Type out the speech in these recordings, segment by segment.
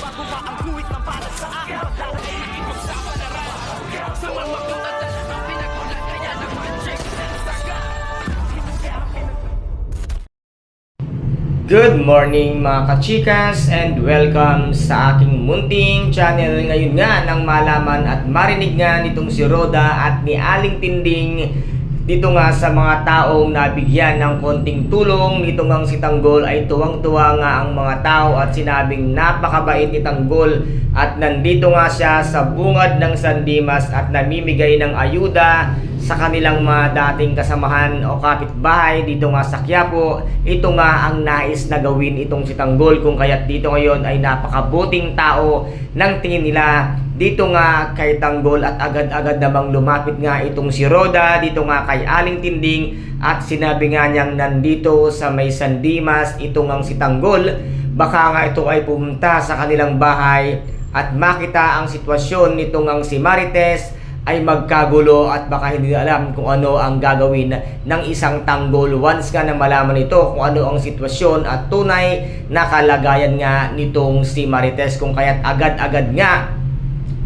tama ang guhit na para sa akin Pagdadaig ipagsapalaran Sa mga katatan ang pinagulat Kaya naman check na saga. Good morning mga kachikas and welcome sa aking munting channel. Ngayon nga nang malaman at marinig nga nitong si Roda at ni Aling Tinding dito nga sa mga taong nabigyan ng konting tulong nito ngang si Tanggol ay tuwang-tuwa nga ang mga tao at sinabing napakabait ni Tanggol at nandito nga siya sa bungad ng San Dimas at namimigay ng ayuda sa kanilang mga dating kasamahan o kapitbahay dito nga sa Quiapo. Ito nga ang nais na gawin itong si Tanggol kung kaya't dito ngayon ay napakabuting tao ng tingin nila dito nga kay Tanggol at agad-agad namang lumapit nga itong si Roda dito nga kay Aling Tinding at sinabi nga niyang nandito sa may San Dimas ito nga si Tanggol baka nga ito ay pumunta sa kanilang bahay at makita ang sitwasyon nitong ang si Marites ay magkagulo at baka hindi alam kung ano ang gagawin ng isang tanggol once nga na malaman ito kung ano ang sitwasyon at tunay na kalagayan nga nitong si Marites kung kaya't agad-agad nga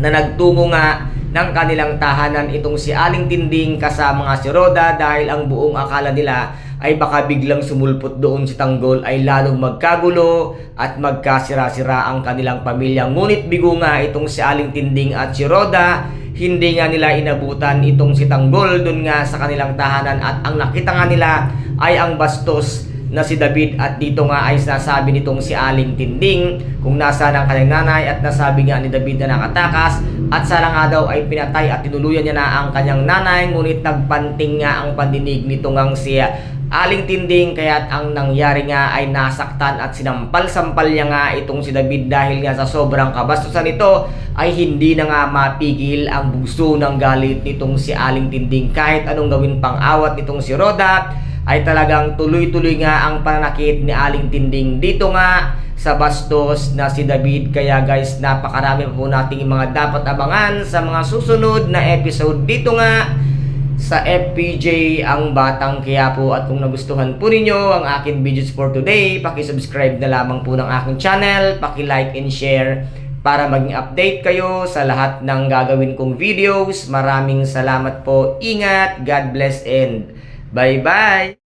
na nagtungo nga ng kanilang tahanan itong si Aling Tinding kasama nga si Roda dahil ang buong akala nila ay baka biglang sumulpot doon si Tanggol ay lalong magkagulo at magkasira-sira ang kanilang pamilya. Ngunit bigo nga itong si Aling Tinding at si Roda hindi nga nila inabutan itong si Tanggol doon nga sa kanilang tahanan at ang nakita nga nila ay ang bastos na si David at dito nga ay nasabi nitong si Aling Tinding kung nasa ang kanyang nanay at nasabi nga ni David na nakatakas at sana nga daw ay pinatay at tinuluyan niya na ang kanyang nanay ngunit nagpanting nga ang pandinig nito ngang si Aling Tinding kaya't ang nangyari nga ay nasaktan at sinampal-sampal niya nga itong si David dahil nga sa sobrang kabastusan nito ay hindi na nga mapigil ang bugso ng galit nitong si Aling Tinding. Kahit anong gawin pang awat nitong si Roda ay talagang tuloy-tuloy nga ang pananakit ni Aling Tinding. Dito nga sa bastos na si David kaya guys napakarami pa po nating mga dapat abangan sa mga susunod na episode. Dito nga sa FPJ ang Batang Quiapo at kung nagustuhan po ninyo ang akin videos for today, paki-subscribe na lamang po ng aking channel, paki-like and share para maging update kayo sa lahat ng gagawin kong videos. Maraming salamat po. Ingat, God bless and bye-bye!